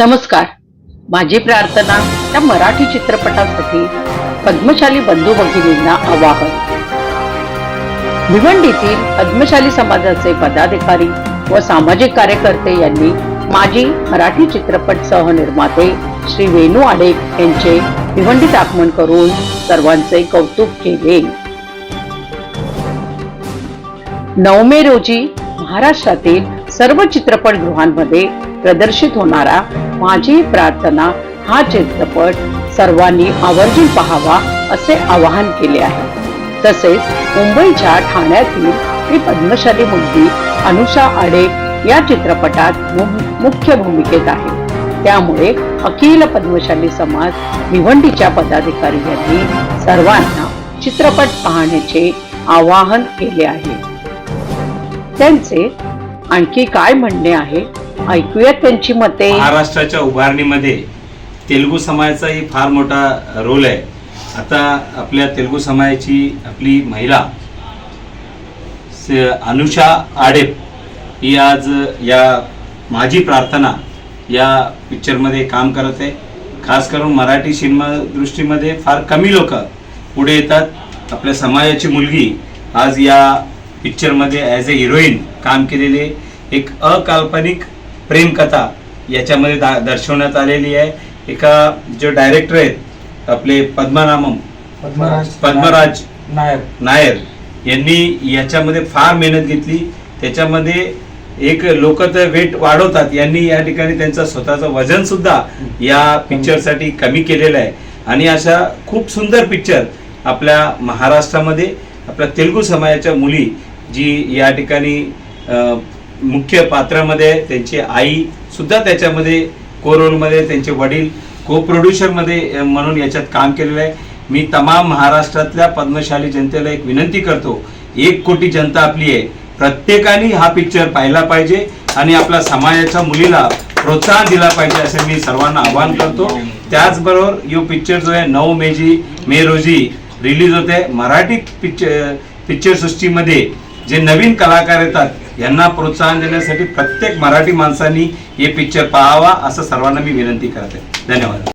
नमस्कार. माझी प्रार्थना या मराठी चित्रपटासाठी पद्मशाली बंधू भगिनींना आवाहन. भिवंडीतील पद्मशाली समाजाचे पदाधिकारी व सामाजिक कार्यकर्ते यांनी माजी मराठी चित्रपट सहनिर्माते श्री वेणू आडेक यांचे भिवंडीत आगमन करून सर्वांचे कौतुक केले. नऊ मे रोजी महाराष्ट्रातील सर्व चित्रपटगृहांमध्ये प्रदर्शित होणारा माझी प्रार्थना हा चित्रपट सर्वांनी आवर्जून पाहावा असे आवाहन केले आहे. तसेच मुंबईच्या ठाण्यातील श्री पद्मशाली मुलगी अनुषा आडे या चित्रपटात मुख्य भूमिकेत आहे. त्यामुळे अखिल पद्मशाली समाज भिवंडीच्या पदाधिकारी यांनी सर्वांना चित्रपट पाहण्याचे आवाहन केले आहे. त्यांचे आणखी काय म्हणणे आहे? ऐकूयात त्यांची मते. महाराष्ट्राच्या उभारणीमध्ये तेलुगू समाजाचाही फार मोठा रोल आहे. आता आपल्या तेलुगू समाजाची आपली महिला अनुषा आडेप ही आज या माझी प्रार्थना या पिक्चरमध्ये काम करत आहे. खास करून मराठी सिनेमा दृष्टीमध्ये फार कमी लोक पुढे येतात. आपल्या समाजाची मुलगी आज या पिक्चरमध्ये ॲज अ हिरोईन काम केलेले एक अकाल्पनिक प्रेमकथा याच्यामध्ये दा दर्शवण्यात आलेली आहे. एका जो डायरेक्टर आहेत आपले पद्मनामम पद्मराज पद्मराज नायर. नायर यांनी याच्यामध्ये फार मेहनत घेतली. त्याच्यामध्ये एक लोक तर वेट वाढवतात. यांनी या ठिकाणी त्यांचं स्वतःचं वजन सुद्धा या पिक्चरसाठी कमी केलेलं आहे. आणि अशा खूप सुंदर पिक्चर आपल्या महाराष्ट्रामध्ये आपल्या तेलुगू समाजाच्या मुली जी या ठिकाणी मुख्य पात्रामध्ये त्यांची आई सुद्धा त्याच्यामध्ये को रोलमध्ये त्यांचे वडील को प्रोड्युसरमध्ये म्हणून याच्यात काम केलेलं आहे. मी तमाम महाराष्ट्रातल्या पद्मशाली जनतेला एक विनंती करतो. एक कोटी जनता आपली आहे. प्रत्येकाने हा पिक्चर पाहिला पाहिजे आणि आपल्या समाजाच्या मुलीला प्रोत्साहन दिला पाहिजे असे मी सर्वांना आवाहन करतो. त्याचबरोबर यो पिक्चर जो आहे नऊ मेजी मे रोजी रिलीज होते. मराठी पिक्चर पिक्चर सृष्टीमध्ये जे नवीन कलाकार येतात यांना प्रोत्साहन देण्यासाठी प्रत्येक मराठी माणसांनी हे पिक्चर पाहावा असं सर्वांना मी विनंती करते. धन्यवाद.